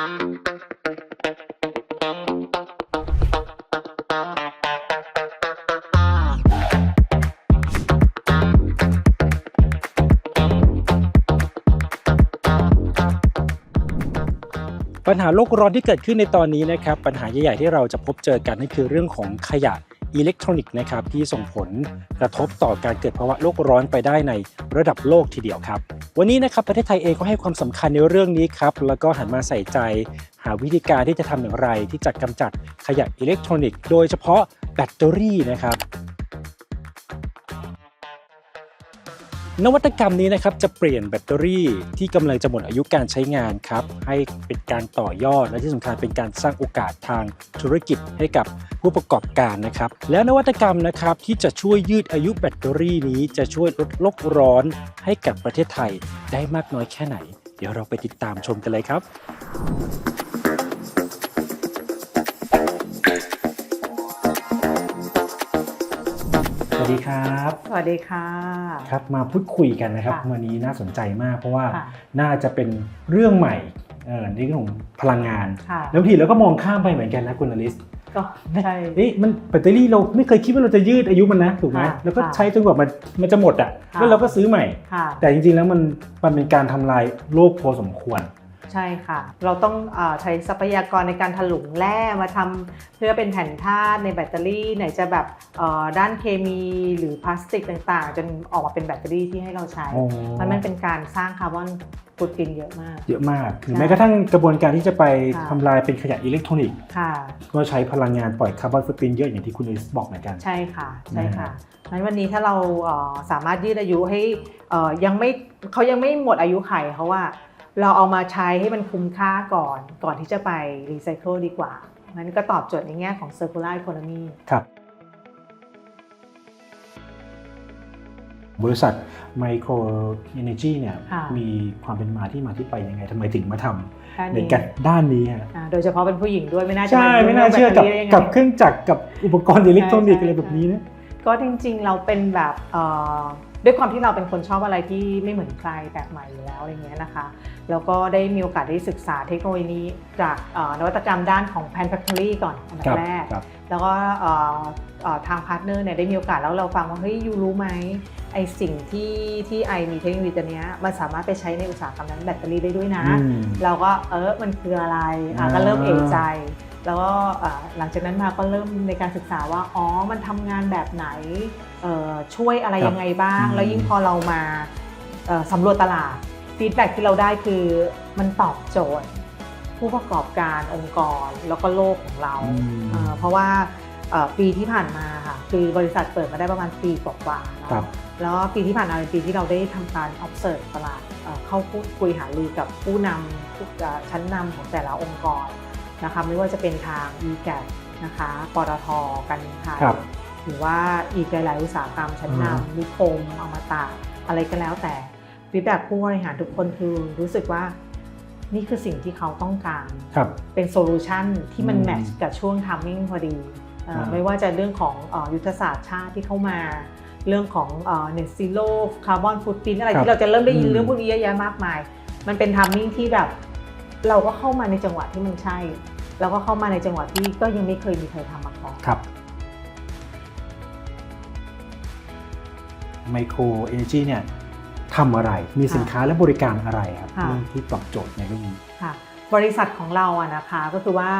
ปัญหาโลกร้อนที่เกิดขึ้นในตอนนี้นะครับปัญหาใหญ่ๆที่เราจะพบเจอกันนั่นคือเรื่องของขยะอิเล็กทรอนิกส์นะครับที่ส่งผลกระทบต่อการเกิดภาวะโลกร้อนไปได้ในระดับโลกทีเดียวครับ วันนี้นะครับประเทศไทยเองก็ให้ความสำคัญในเรื่องนี้ครับแล้วก็หันมาใส่ใจ หาวิธีการที่จะทำอย่างไร ที่จะกำจัดขยะอิเล็กทรอนิกส์ โดยเฉพาะแบตเตอรี่นะครับ นวัตกรรมนี้นะครับจะเปลี่ยนแบตเตอรี่ที่กำลังจะหมดอายุการใช้งานครับ ให้เป็นการต่อยอดและที่สำคัญเป็นการสร้างโอกาสทางธุรกิจให้กับผู้ประกอบการนะครับ แล้วนวัตกรรมนะครับที่จะช่วยยืดอายุแบตเตอรี่นี้จะช่วยลดโลกร้อนให้กับประเทศไทยได้มากน้อยแค่ไหน เดี๋ยวเราไปติดตามชมกันเลยครับ วัสดีครับ สวัสดีค่ะ ครับมาพูดคุยกันนะครับ ค่ะวันนี้น่าสนใจมาก เพราะว่าค่ะ น่าจะเป็นเรื่องใหม่เออในเรื่องของพลังงาน ค่ะ แล้วบางทีเราก็มองข้ามไปเหมือนกันนะคุณอลิสก็ใช่ เอ๊ะมันแบตเตอรี่เราไม่เคยคิดว่าเราจะยืดอายุมันนะถูกไหมค่ะแล้วก็ค่ะใช้จนกว่ามันมันจะหมดอะค่ะ แล้วเราก็ซื้อใหม่ ค่ะ แต่จริงๆแล้วมันมันเป็นการทำลายโลกพอสมควร ใช่ค่ะ เราต้องเออใช้ทรัพยากรในการถลุงแร่มาทำเพื่อเป็นแผ่นธาตุในแบตเตอรี่ ไหนจะแบบเอ่อด้านเคมีหรือพลาสติกต่างๆ จนออกมาเป็นแบตเตอรี่ที่ให้เราใช้อ๋อมันมันเป็นการสร้างคาร์บอนฟุตปรินท์เยอะมาก เยอะมากหรือใช่แม้กระทั่งกระบวนการที่จะไปค่ะทำลายเป็นขยะอิเล็กทรอนิกส์ค่ะก็ใช้พลังงานปล่อยคาร์บอนฟุตปรินท์เยอะอย่างที่คุณอลิสบอกเหมือนกัน ใช่ค่ะใช่ค่ะนะงั้นวันนี้ถ้าเราเอ่อสามารถยืดอายุให้เอ่อยังไม่เขายังไม่หมดอายุไขเขาว่า เราเอามาใช้ให้มันคุ้มค่าก่อน ก่อนที่จะไปรีไซเคิลดีกว่างั้นก็ตอบโจทย์ในแง่ของ circular economy ครับ บริษัท Micro Energy เนี่ยค่ะมีความเป็นมาที่มาที่ไปยังไงทำไมถึงมาทด้านำในนี้กันด้านนี้ฮะอ่าโดยเฉพาะเป็นผู้หญิงด้วยไม่น่าจะใช่าไม่น่าเชื่อกับแบตตรี่ได้ยังไงกับเครื่องจักรกับอุปกรณ์อิเล็กทรอนิกส์ใช่อะไรแบบนี้นะก็จริงๆเราเป็นแบบเอ่อ ด้วยความที่เราเป็นคนชอบอะไรที่ไม่เหมือนใครแปลกใหม่อยู่แล้วอะไรเงี้ยนะคะแล้วก็ได้มีโอกาสได้ศึกษาเทคโนโลยีนี้จากเอ่อนวัตกรรมด้านของ Pan Factory ก่อนอันดัครับบแรกครับแล้วก็เอ่อเอ่อทางพาร์ทเนอร์เนี่ยได้มีโอกาสแล้วเราฟังว่าเฮ้ยยูรู้ไหมไอสิ่งที่ที่ไอมีเทคโนโลยีตัวเนี้ยมันสามารถไปใช้ในอุตสาหกรรมนั้นแบตเตอรี่ได้ด้วยนะอืมเราก็เออมันคืออะไรอะอ่าก็เริ่มเอกใจ แล้วก็อ่าหลังจากนั้นมาก็เริ่มในการศึกษาว่าอ๋อมันทำงานแบบไหนเอ่อช่วยอะไรยังไงบ้าง แล้วยิ่งพอเรามาเอ่อสำรวจตลาดฟีดแบ็ที่เราได้คือมันตอบโจทย์ ผู้ประกอบการองค์กรแล้วก็โลกของเราอืมเอ่อเพราะว่าเอ่อปีที่ผ่านมาค่ะคือบริษัทเปิดมาได้ประมาณปีกว่าๆเนอะครับแล้วปีที่ผ่านมาเป็นปีที่เราได้ทำการ observe ตลาดเอ่อเข้าพูดคุยหารือกับผู้นำผู้เอ่อชั้นนำของแต่ละองค์กร นะคะไม่ว่าจะเป็นทาง e g a t นะคะปตทการบินไทยครับหรือว่าอีกหลาย ๆ อุตสาหกรรมชั้นอืมนำนิคมอมตะอะไรก็แล้วแต่ฟีดแบ็ผู้บริหารทุกคนคือรู้สึกว่านี่คือสิ่งที่เขาต้องการครับเป็นโซลูชันที่มันอืมแมทช์กับช่วงทามมิ่งพอดีเอ่ออ่าไม่ว่าจะเรื่องของเอ่อยุทธศาสตร์ชาติที่เข้ามา เรื่องของเน็ตซีโร่คาร์บอนฟุตพิ้นอะไรครับที่เราจะเริ่มได้ยิอืนมเรื่องพวกนี้เยอะแยะมากมาย มันเป็นทามมิ่งที่แบบ เราก็เข้ามาในจังหวะที่มันใช่แล้วก็เข้ามาในจังหวะที่ก็ยังไม่เคยมีใครทำมาก่อนครับ Micro Energy เนี่ยทำอะไร มีสินค้าและบริการอะไรครับค่ะเรื่องที่ตอบโจทย์ในเรื่องนี้ค่ะ บริษัทของเราอะนะคะก็คือว่า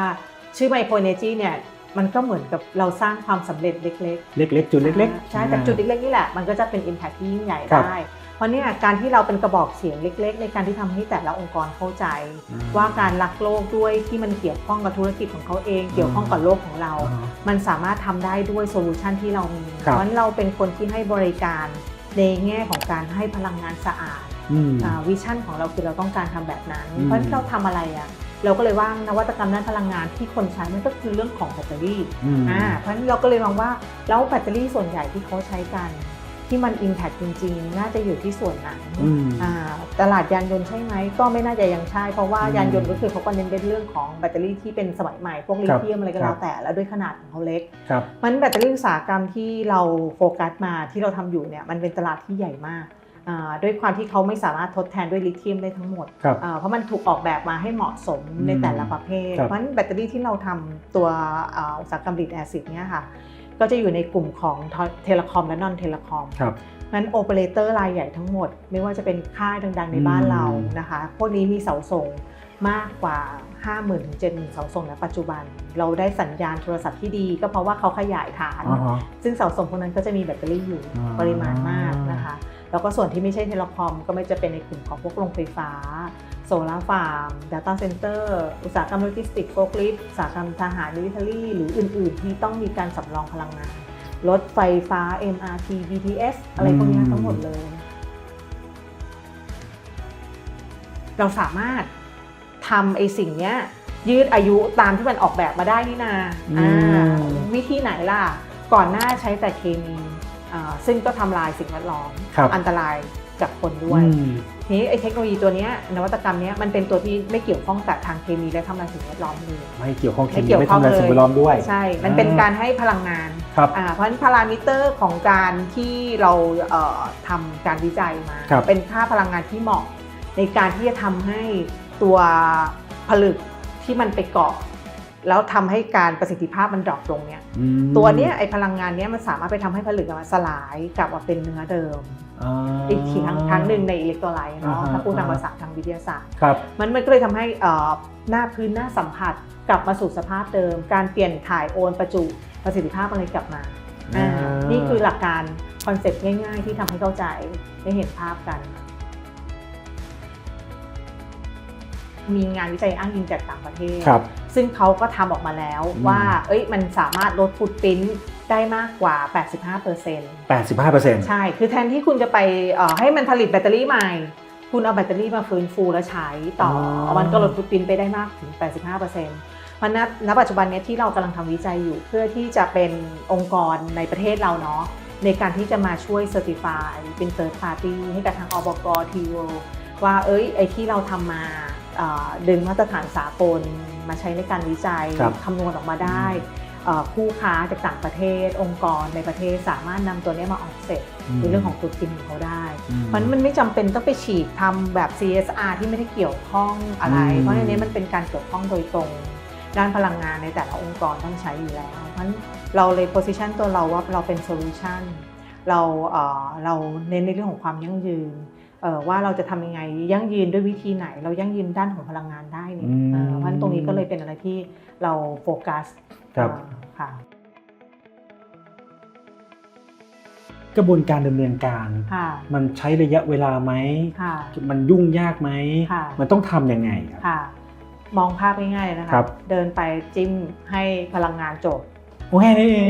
ชื่อ Micro Energy เนี่ยมันก็เหมือนกับเราสร้างความสำเร็จเล็ก ๆ เล็ก ๆ จุดเล็กๆ ใช่แต่จุดเล็กๆนี่แหละ มันก็จะเป็น Impact ที่ยิ่งใหญ่ครับได้เพ ราะเนี่ยการที่เราเป็นกระบอกเสียงเล็ก ๆ ในการที่ทำให้แต่ละองค์กรเข้าใจอืมว่าการรักโลกด้วยที่มันเกี่ยวข้องกับธุรกิจของเขาเอง เกี่ยวข้องกับโลกของเราอ่ามันสามารถทำได้ด้วยโซลูชันที่เรามีคเพรับราะฉะนั้นเราเป็นคนที่ให้บริการในแง่ของการให้พลังงานสะอาดอืมวิชั่นของเราคือเราต้องการทำแบบนั้นอืมเพราะฉะนั้นเราทำอะไรอะเราก็เลยว่านวัตกรรมด้านพลังงานที่คนใช้มันก็คือเรื่องของแบตเตอรี่อืมอ่าเพราะฉะนั้นเราก็เลยมองว่าแล้วแบตเตอรี่ส่วนใหญ่ที่เขาใช้กัน ที่มัน Impact จริง ๆ น่าจะอยู่ที่ส่วนไหนอืมอ่าตลาดยานยนต์ใช่ไหม ก็ไม่น่าจะยังใช่ เพราะว่าอืมยานยนต์ก็คือเขาก็เน้นเป็นเรื่องของแบตเตอรี่ที่เป็นสมัยใหม่ พวกลิครับเธียมอะไรก็ครัแล้บวแต่ แล้วด้วยขนาดของเขาเล็กครับมันแบตเตอรี่อุตสาหกรรมที่เราโฟกัสมาที่เราทำอยู่เนี่ยมันเป็นตลาดที่ใหญ่มากอ่าด้วยความที่เขาไม่สามารถทดแทนด้วยลิเธียมได้ทั้งหมดครับอ่าเพราะมันถูกออกแบบมาให้เหมาะสมในแต่ละประเภทครับเพราะฉะนั้นแบตเตอรี่ที่เราทำตัวอ่าอุตสาหกรรมผลิตแอซิดเนี่ยค่ะ ก็จะอยู่ในกลุ่มของเทเลคอมและนอนเทเลคอมครับงั้นโอเปอเรเตอร์รายใหญ่ทั้งหมด ไม่ว่าจะเป็นค่ายดังๆในบ้านอืมเรานะคะ พวกนี้มีเสาส่งมากกว่า 50,000ถึง70,000เสาส่งในปัจจุบัน เราได้สัญญาณโทรศัพท์ที่ดี ก็เพราะว่าเขาขยายฐานอ่าฮะซึ่งเสาส่งพวกนั้นก็จะมีแบตเตอรี่อยู่อ่าปริมาณมากนะคะ แล้วก็ส่วนที่ไม่ใช่เทเลคอมก็ไม่จะเป็นในกลุ่มของพวกโรงไฟฟ้า โซลาร์ฟาร์ม Data Center อุตสาหกรรมโลจิสติกส์โฟล์คลิฟอุตสาหกรรมทหารมิลิเทอรี่ หรืออื่น ๆ ที่ต้องมีการสำรองพลังงาน รถไฟฟ้า MRT BTS อะไรพวกนี้ทั้งหมดเลย เราสามารถทำไอ้สิ่งเนี้ยยืดอายุตามที่มันออกแบบมาได้นี่นาอืมอ่าวิธีไหนล่ะ ก่อนหน้าใช้แต่เคมีอ่าซึ่งก็ทำลายสิ่งแวดล้อมครับอันตรายกับคนด้วยอืม ทีนี้ไอ้เทคโนโลยีตัวเนี้ยนวัตกรรมเนี้ยมันเป็นตัวที่ไม่เกี่ยวข้องกับทางเคมีและทำลายสิ่งแวดล้อมเลยไม่เกี่ยวข้องเคไม่มีเกี่ยวไม่ข้องทำลายสิ่งแวดล้อมด้วย ใช่ มันเป็นการให้พลังงานครับอ่าเพราะฉะนั้นพารามิเตอร์ของการที่เราเอ่อทำการวิจัยมาครับเป็นค่าพลังงานที่เหมาะในการที่จะทำให้ตัวผลึกที่มันไปเกาะแล้วทำให้การประสิทธิภาพมันดรอปลงเนี่ยอืมตัวเนี้ยไอพลังงานเนี้ยมันสามารถไปทำให้ผลึกอะมันสลายกลับมาเป็นเนื้อเดิม อ่าอีกทีครั้งครั้งหนึ่งในอิเล็กโทรไลต์เนาะอ่าฮะถ้าพูดทางภาษาทางวิทยาศาสตร์ครับมันมันก็เลยทำให้เอ่อหน้าพื้นหน้าสัมผัสกลับมาสู่สภาพเดิม การเปลี่ยนถ่ายโอนประจุประสิทธิภาพอะไรกลับมาอ่าอ่านี่นี่คือหลักการคอนเซ็ปต์ง่าย ๆ ที่ทำให้เข้าใจได้เห็นภาพกัน มีงานวิจัยอ้างอิงจากต่างประเทศครับซึ่งเขาก็ทำออกมาแล้วอืมว่า เอ้ยมันสามารถลดฟุตปริ้นท์ ได้มากกว่า 85% 85%ใช่ คือแทนที่คุณจะไปเอ่อให้มันผลิตแบตเตอรี่ใหม่ คุณเอาแบตเตอรี่มาฟื้นฟูแล้วใช้ต่อออ มันก็ลดฟุตปรินท์ไปได้มากถึง 85%เพราะณณปัจจุบันเนี้ยที่เรากำลังทำวิจัยอยู่ เพื่อที่จะเป็นองค์กรในประเทศเราเนาะในการที่จะมาช่วยเซอร์ติฟายเป็น third party ให้กับทางอบกทีโว่าเอ้ยไอที่เราทำมาเอ่อดึงมาตรฐานสากลมาใช้ในการวิจัยครับ คำนวณออกมาได้เอ่อ คู่ค้าจากต่างประเทศ องค์กรในประเทศสามารถนำตัวเนี้ยมาออกเสร็จในเรื่องของฟุตปรินท์ของเขาได้อืมมันมันไม่จำเป็นต้องไปฉีดทำแบบ CSR ที่ไม่ได้เกี่ยวข้องอะไรอืมเพราะในนี้มันเป็นการเกี่ยวข้องโดยตรง ด้านพลังงานในแต่ละองค์กรต้องใช้อยู่แล้ว เพราะฉะนั้นเราเลย position ตัวเราว่าเราเป็น solution เราเอ่อเราเน้นในเรื่องของความยั่งยืนเอ่อว่าเราจะทำยังไงยั่งยืนด้วยวิธีไหน เรายั่งยืนด้านของพลังงานได้เนี่ยอืมเอ่อเพราะฉะนั้นตรงนี้ก็เลยเป็นอะไรที่เราโฟกัส ครับเอ่อค่ะกระบวนการดำเนินการค่ะมันใช้ระยะเวลาไหมค่ะมันยุ่งยากไหมค่ะมันต้องทำยังไงครับค่ะมองภาพง่ายๆเลยนะคคะรับเดินไปจิ้มให้พลังงานจบโอเคนี่เอง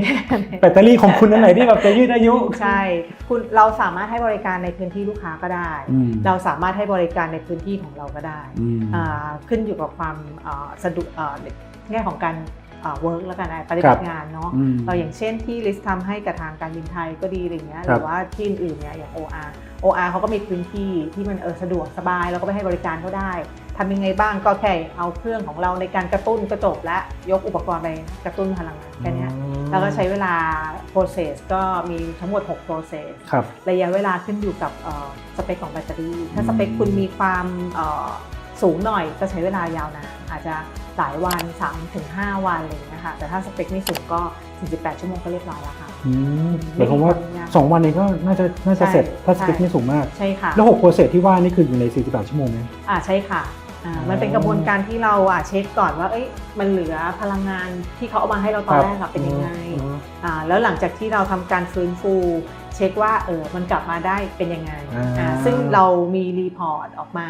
แบตเตอรี่ของคุณนั่นไหนที่แบบจะยืดอายุ ใช่ คุณเราสามารถให้บริการในพื้นที่ลูกค้าก็ได้อืมเราสามารถให้บริการในพื้นที่ของเราก็ได้อืมอ่าขึ้นอยู่กับความอ่าสะดวกอ่าในแง่ของการ เวิร์กแล้วกันนะปฏิครับับติงานเนาะอืมเราอย่างเช่นที่ลิสทำให้กับทางการบินไทยก็ดีอะไรเงี้ยหครัรืบอว่าที่อื่นๆเนี่ยอย่าง OR OR เขาก็มีพื้นที่ที่มันเออสะดวกสบายเราก็ไปให้บริการเขาได้ทำยังไงบ้างก็แค่เอาเครื่องของเราในการกระตุ้นก็จบและยกอุปกรณ์ไปกระตุ้นพลังงานแค่เนี้ยแล้วก็ใช้เวลา process ก็มีทั้งหมด 6 process ครับระยะเวลาขึ้นอยู่กับเอ่อสเปคของแบตเตอรี่ ถ้าอืมสเปคคุณมีความเอ่อสูงหน่อยก็ใช้เวลายาวนานอาจจะ หลายวัน 3-5 วันอะไรอย่างเงี้ยค่ะแต่ถ้าสเปคไม่สูงก็ 48 ชั่วโมงก็เรียบร้อยแล้วค่ะ อืมหมายความว่าไม่มีความยาก2วันเองก็น่าจะน่าจะใช่เสร็จถ้าสใช่เปคไม่สูงมาก ใช่ค่ะแล้ว6โปรเซสที่ว่านี่คืออยู่ใน 48 ชั่วโมงไหม อ่าใช่ค่ะอ่ามันเป็นกระบวนการที่เราอะเช็คก่อนว่าเอ้ยมันเหลือพลังงานที่เขาเอามาให้เราตอนแรกอะเป็นยังไงอืมอ่าแล้วหลังจากที่เราทำการฟื้นฟู เช็คว่าเออมันกลับมาได้เป็นยังไงอ่า อ่าซึ่งเรามีรีพอร์ตออกมา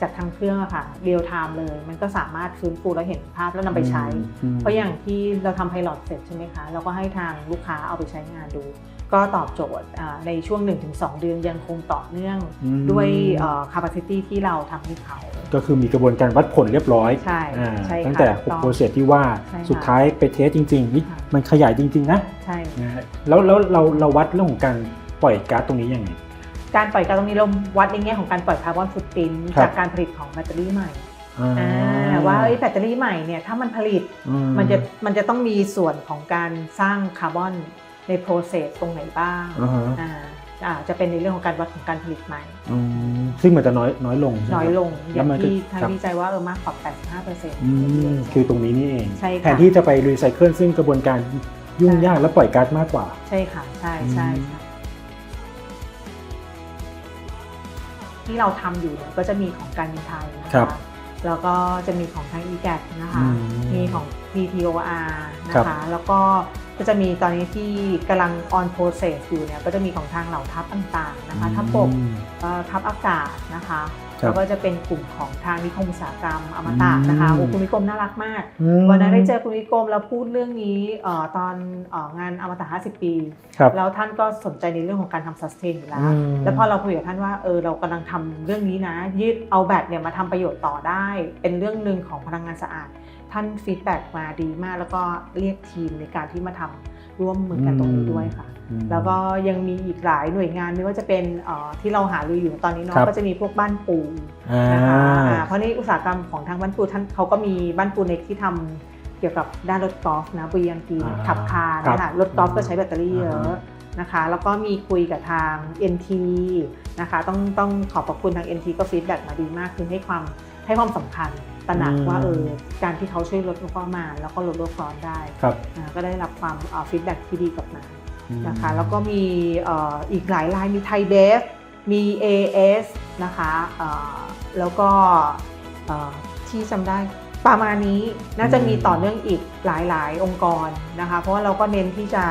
จากทางเครื่องอะค่ะเรียลไทม์เลย มันก็สามารถฟื้นฟูแล้วเห็นภาพแล้วนำไปใช้อืมเพราะอย่างที่เราทำไพลอตเสร็จใช่ไหมคะเราก็ให้ทางลูกค้าเอาไปใช้งานดู ก็ตอบโจทย์อ่าในช่วง 1-2 เดือนยังคงต่อเนื่องอืมด้วยเอ่อ capacity ที่เราทำให้เขา ก็คือมีกระบวนการวัดผลเรียบร้อย ใช่อ่าใช่ค่ะตั้งแต่ถูกต้อง6โปรเซสที่ว่าใช่ค่ะสุดท้ายไปเทสจริงๆนี่ค่ะมันขยายจริง ๆ นะ ใช่นะฮะแล้วแล้วเราเราวัดเรื่องของการปล่อยก๊าซตรงนี้ยังไง การปล่อยก๊าซตรงนี้เราวัดในแง่ของการปล่อยคาร์บอนฟุตปรินท์ครับจากการผลิตของแบตเตอรี่ใหม่อ่าอ่าว่าเอ้ยแบตเตอรี่ใหม่เนี่ยถ้ามันผลิตอืมันจะมันจะต้องมีส่วนของการสร้างคาร์บอนในโปรเซสตรงไหนบ้างอ่าฮะอ่าอ่าจะเป็นในเรื่องของการวัดของการผลิตใหม่อืมซึ่งมันจะน้อยน้อยลงใช่ไหมน้อยลงอแล้ย่าวงมันก็ที่ทางครับวิจัยว่าเออมากกว่า 85เปอร์เซ็นต์อืมคือตรงนี้นี่เองใช่ค่ะแทนที่จะไปรีไซเคิลซึ่งกระบวนการยุ่งยากและปล่อยก๊าซมากกว่า ใช่ค่ะ ใช่ใช่อืมใช่ ที่เราทำอยู่เนี่ยก็จะมีของการบินไทยนะครัคะบแล้วก็จะมีของทาง e g a t นะคะอืมมีของ PTOR นะครัคะบแล้วก็ ก็จะมีตอนนี้ที่กำลัง on process อยู่เนี่ยก็จะมีของทางเหล่าทัพต่างๆนะคะทัพบกอืมเอ่อทัพอากาศนะคะครับแล้วก็จะเป็นกลุ่มของทางนิคมอุตสาหกรรมอมตะนะคะอืมโอ้คุณนิคมน่ารักมากอืมวันนั้นได้เจอคุณนิคมแล้วพูดเรื่องนี้เอ่อตอนเอ่องานอมตะ 50 ปีครับแล้วท่านก็สนใจในเรื่องของการทำ sustain อยู่แล้วอืมแล้วพอเราคุยกับท่านว่าเออเรากำลังทำเรื่องนี้นะยืดเอาแบตเนี่ยมาทำประโยชน์ต่อได้ เป็นเรื่องหนึ่งของพลังงานสะอาด ท่านฟีดแบ็กมาดีมาก แล้วก็เรียกทีมในการที่มาทำร่วมมือกันตรงนี้ด้วยค่ะอืมแล้วก็ยังมีอีกหลายหน่วยงานไม่ว่าจะเป็นเอ่อที่เราหารืออยู่ตอนนี้เนาะครับก็จะมีพวกบ้านปูอ่านะคะอ่าเพราะนี่อุตสาหกรรมของทางบ้านปูท่านเขาก็มีบ้านปูเน็กที่ทำเกี่ยวกับด้านรถกอล์ฟนะ VMP อ่าขับคาร์ครับนะคะรถกอล์ฟก็ใช้แบตเตอรี่เยอ่าอะฮะนะคะแล้วก็มีคุยกับทาง NT นะคะต้องต้องขอบพระคุณทาง NT ก็ฟีดแบ็กมาดีมากคือให้ความให้ความสำคัญ ตระหนักว่าเออการที่เขาช่วยลดงบประมาณแล้วก็ลดโลกร้อนได้ครับอ่าก็ได้รับความฟีดแบ็กที่ดีกลับมาอืมนะคะแล้วก็มีเอ่ออีกหลายรายมีไทยเดฟมี AS นะคะเอ่อแล้วก็เอ่อที่จำได้ประมาณนี้น่าจะมีต่อเนื่องอีกหลาย ๆ องค์กรนะคะ เพราะว่าเราก็เน้นที่จะ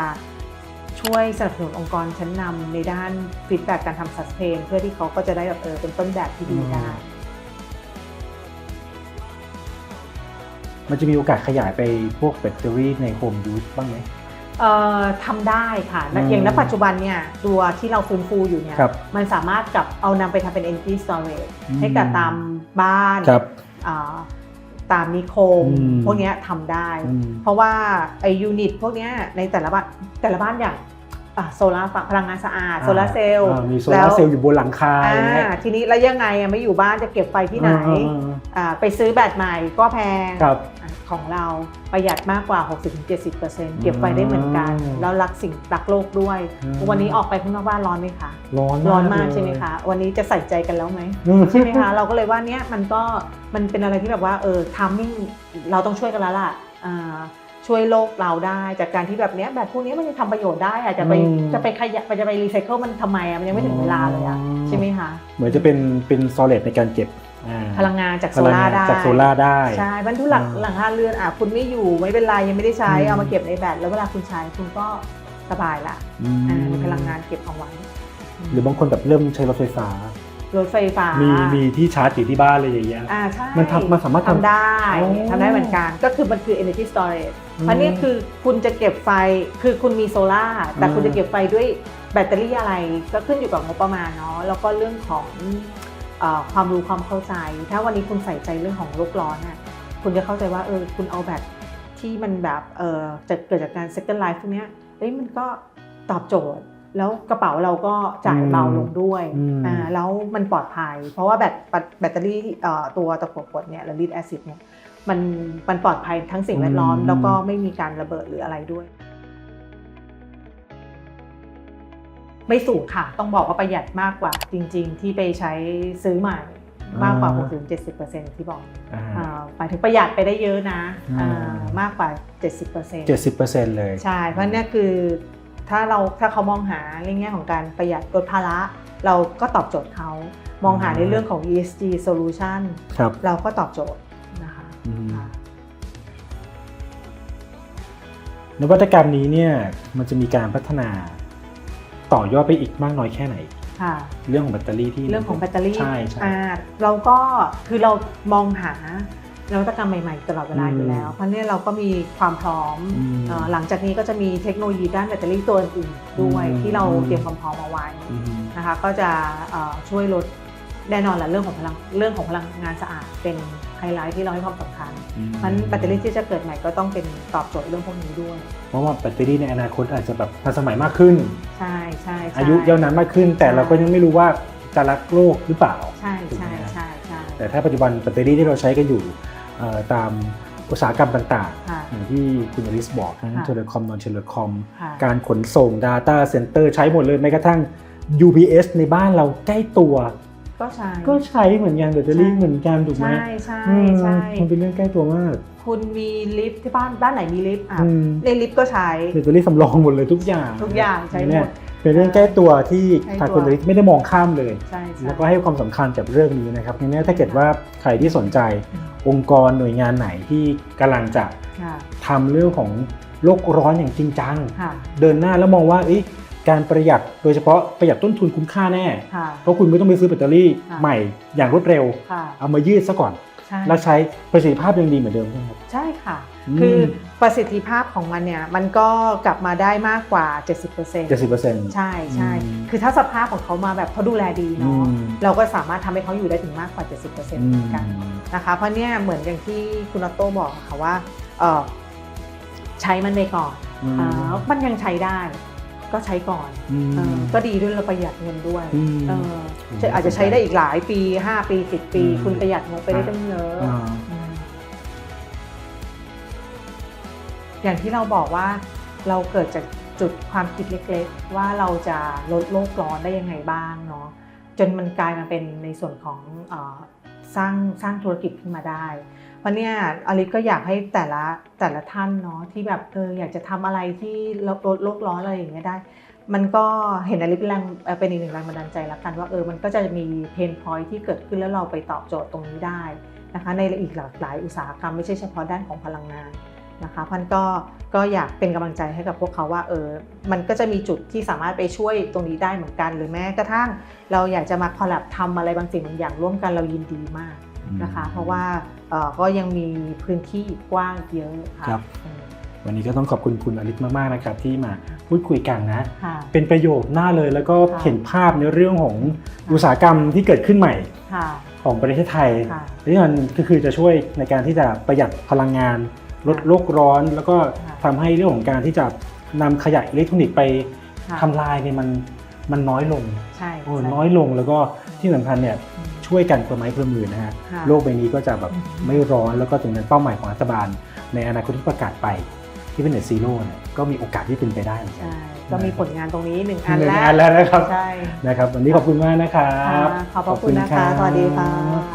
ช่วยสนับสนุนองค์กรชั้นนำในด้านฟีดแบ็กการทำ sustain เพื่อที่เขาก็จะได้แบบเออเป็นต้นแบบที่ดีได้ มันจะมีโอกาสขยายไปพวกแบตเตอรี่ในโฮมยูสบ้างไหม เอ่อทำได้ค่ะอืมอย่างณปัจจุบันเนี่ยตัวที่เราฟื้นฟูอยู่เนี่ย ครับมันสามารถกับเอานำไปทำเป็น energy storage อืม ให้กับตามบ้านครับ อ่าตามนิคม อืม พวกเนี้ยทำได้ อืม เพราะว่าไอยูนิตพวกเนี้ยในแต่ละบ้านแต่ละบ้านอย่าง โซลาร์พลังงานสะอาดโซลาร์เซลล์อ่ามีโซลาร์เซลล์อยู่บนหลังคาอย่างเงี้ยทีนี้แล้วยังไงอะไม่อยู่บ้านจะเก็บไฟที่ไหนอ่าอ่าอ่าอ่าไปซื้อแบตใหม่ก็แพงครับอะของเราประหยัดมากกว่า 60-70%เก็บไฟได้เหมือนกันอืมแล้วรักสิ่งรักโลกด้วยอืมวันนี้ออกไปข้างนอกบ้านร้อนไหมคะ ร้อนร้อนมากเลยใช่ไหมคะ วันนี้จะใส่ใจกันแล้วไหมอืมใช่ไหมคะเราก็เลยว่าเนี้ยมันก็มันเป็นอะไรที่แบบว่าเออทามมิ่งเราต้องช่วยกันแล้วล่ะอ่า ช่วยโลกเราได้ จากการที่แบบเนี้ยแบบพวกเนี้ยมันยังทำประโยชน์ได้อะจะไปอืม จะไปขยะจะไปรีไซเคิลมันทำไมอะมันยังไม่ถึงเวลาเลยอะอ๋อใช่ไหมคะเหมือนจะเป็นเป็นโซล d ในการเก็บอ่าพลังงานจากพโซลังานลางร์ได้ จากโซลาร์ได้ ใช่บรรทุกหลังอืมหลังคาเรือนอะคุณไม่อยู่ไม่เป็นไรยังไม่ได้ใช้ อืม เอามาเก็บในแบตแล้วเวลาคุณใช้คุณก็สบายละอืมอ่ามีพลังงานเก็บเอาไว้หรือบางคนแบบเริ่มใช้รถไฟฟ้า รถไฟฟ้ามีมีมีที่ชาร์จอยู่ที่บ้านเลยอย่างเงี้ย อ่าใช่มันทำมันสามารถทำทำได้อ๋อ ทำได้เหมือนกัน ก็คือมันคือ energy storage อืม เพราะนี่คือคุณจะเก็บไฟคือคุณมีโซล่าร์แต่อืมคุณจะเก็บไฟด้วยแบตเตอรี่อะไรก็ขึ้นอยู่กับงบประมาณเนาะแล้วก็เรื่องของเออความรู้ความเข้าใจ ถ้าวันนี้คุณใส่ใจเรื่องของโลกร้อนน่ะคุณจะเข้าใจว่าเออคุณเอาแบตที่มันแบบเออจะเกิดจากการ second life พวกเนี้ยเอ้ยมันก็ตอบโจทย์ แล้วกระเป๋าเราก็จ่ายเบาลงด้วยอืมอ่าแล้วมันปลอดภัย เพราะว่าแบตแบตแบตเตอรี่เอ่อตัวตะกั่วกดเนี่ยหรือลีดแอซิดเนี่ย มันมันปลอดภัยทั้งสิ่งแวดล้อมอืมแล้วก็ไม่มีการระเบิดหรืออะไรด้วย ไม่สูงค่ะ ต้องบอกว่าประหยัดมากกว่า จริง ๆ ที่ไปใช้ซื้อใหม่มากกว่า 60-70%ที่บอกอ่าอ่าหมายถึงประหยัดไปได้เยอะนะอืมอ่ามากกว่า 70%เจ็ดสิบเปอร์เซ็นต์เลย ใช่ เพราะเนี่ยคือถ้าเราถ้าเขามองหาในแง่ของการประหยัดลดภาระ เราก็ตอบโจทย์เขา มองหาในเรื่องของ ESG solution ครับเราก็ตอบโจทย์ นะคะอืมค่ะนวัตกรรมนี้เนี่ยมันจะมีการพัฒนาต่อยอดไปอีกมากน้อยแค่ไหนค่ะเรื่องของแบตเตอรี่ที่เรื่องของแบตเตอรี่ใช่ใช่อ่าเราก็คือเรามองหานวัตกรรมใหม่ๆตลอดเวลาอืมอยู่แล้ว เพราะเนี่ยเราก็มีความพร้อมอืมเอ่อหลังจากนี้ก็จะมีเทคโนโลยีด้านแบตเตอรี่ตัวอื่นๆด้วยอืมที่เราเตรียมความพร้อมเอาไว้อืมนะคะก็จะเอ่อช่วยลดแน่นอนแหละเรื่องของพลังเรื่องของพลังงานสะอาดเป็น ไฮไลท์ที่เราให้ความสำคัญอืมเพราะฉะนั้นแบตเตอรี่ที่จะเกิดใหม่ก็ต้องเป็นตอบโจทย์เรื่องพวกนี้ด้วย เพราะว่าแบตเตอรี่ในอนาคตอาจจะแบบทันสมัยมากขึ้น ใช่ใช่ใช่อายุยาวนานมากขึ้น แต่เราก็ยังไม่รู้ว่าจะรักโลกหรือเปล่า ใช่ถูกใช่ไหมฮะใช่ใช่แต่ถ้าปัจจุบันแบตเตอรี่ที่เราใช้กันอยู่เอ่อตามอุตสาหกรรมต่างค่ะๆอย่างที่คุณอลิสบอกทั้งค่ะเทเลคอมนอนเทเลคอมค่ะการขนส่ง Data Center ใช้หมดเลยแม้กระทั่ง UPS ในบ้านเราใกล้ตัว ก็ใช่ก็ใช้เหมือนกันแบตเตอรี่ใช่เหมือนกันถูกไหมใช่ใช่อืมใช่มันเป็นเรื่องใกล้ตัวมาก คุณมีลิฟต์ที่บ้านบ้านไหนมีลิฟต์อะอืมในลิฟต์ก็ใช้แบตเตอรี่สำรองหมดเลยทุกอย่าง ทุกอย่างใช้หมเนี่ยดเป็นเรื่องใกล้ตัวที่ใกล้ตัวทางคุณนริศไม่ได้มองข้ามเลยใช่ใช่แล้วก็ให้ความสำคัญกับเรื่องนี้นะครับงั้นถ้าเกิดว่าใครที่สนใจองค์กรหน่วยงานไหนที่กำลังจะค่ะทำเรื่องของโลกร้อนอย่างจริงจังค่ะเดินหน้าแล้วมองว่าเอ้ย การประหยัดโดยเฉพาะประหยัดต้นทุนคุ้มค่าแน่ ค่ะ เพราะคุณไม่ต้องไปซื้อแบตเตอรี่ค่ะ ใหม่อย่างรวดเร็ว ค่ะ เอามายืดซะก่อน ใช่ แล้วใช้ประสิทธิภาพยังดีเหมือนเดิมใช่ไหมครับ ใช่ค่ะ อืม คือประสิทธิภาพของมันเนี่ย มันก็กลับมาได้มากกว่า 70%เจ็ดสิบเปอร์เซ็นต์ ใช่ใช่อืมคือถ้าสภาพของเขามาแบบเขาดูแลดีอืเนาะมเราก็สามารถทำให้เขาอยู่ได้ถึงมากกว่า 70%เหมือนกันนะคะ เพราะเนี่ยเหมือนอย่างที่คุณออตโต้บอกค่ะว่าเอ่อใช้มันไปก่อนอืมเอ่อมันยังใช้ได้ ก็ใช้ก่อนอืมเออก็ดีด้วยเราประหยัดเงินด้วยอืมเอออืมจะอาจจะใช้ได้อีกหลายปี 5 ปี 10 ปีอืมคุณประหยัดงบไปได้ตั้งเยอะอ่าอืมอย่างที่เราบอกว่าเราเกิดจากจุดความคิดเล็กๆ ว่าเราจะลดโลกร้อนได้ยังไงบ้างเนาะจนมันกลายมาเป็นในส่วนของเออสร้างสร้างธุรกิจขึ้นมาได้ เพราะเนี่ยอลิสก็อยากให้แต่ละแต่ละท่านเนาะที่แบบเอออยากจะทำอะไรที่ลดลดโลกร้อนอะไรอย่างเงี้ยได้ มันก็เห็นอลิสเป็นแรงเอ่อเป็นอีกหนึ่งแรงบันดาลใจแล้วกันว่าเออมันก็จะมีเพนพอยที่เกิดขึ้นแล้วเราไปตอบโจทย์ตรงนี้ได้นะคะในอีกหลากหลายอุตสาหกรรมไม่ใช่เฉพาะด้านของพลังงานนะคะพันก็ก็อยากเป็นกำลังใจให้กับพวกเขาว่าเออมันก็จะมีจุดที่สามารถไปช่วยตรงนี้ได้เหมือนกัน หรือแม้กระทั่งเราอยากจะมาคอลแลบทำอะไรบางสิ่งบางอย่างร่วมกันเรายินดีมากนะคะ เพราะว่าเอ่อ ก็ยังมีพื้นที่อีกกว้างเยอะค่ะครับอืมวันนี้ก็ต้องขอบคุณคุณอลิศมากๆนะครับ ที่มาพูดคุยกันนะค่ะเป็นประโยชน์มากเลยแล้วก็ค่ะเห็นภาพในเรื่องของอุตสาหกรรมที่เกิดขึ้นใหม่ค่ะของประเทศไทยค่ะที่มันก็คือจะช่วยในการที่จะประหยัดพลังงาน ลดโลกร้อน แล้วก็ค่ะทำให้เรื่องของการที่จะนำขยะอิเล็กทรอนิกส์ไปค่ะทำลายเนี่ยมันมันน้อยลงใช่โอ้ใช่น้อยลงแล้วก็ที่สำคัญเนี่ยอืม ช่วยกันคนไม้คนมือนะฮะค่ะโลกใบนี้ก็จะแบบอืมไม่ร้อนแล้วก็ถึงนั้นเป้าหมายของรัฐบาล ในอนาคตที่ประกาศไปที่เป็นเน็ตซีโร่เนี่ยก็มีโอกาสที่เป็นไปได้เหมือนกันใช่ก็มีผลงานตรงนี้หนึ่งอัอันนแล้แล้ววแล้วนะครับใช่นะครับวันนี้ขอบคุณมากนะครับค่ะขอบพระคุณนะคะสวัสดีค่ะ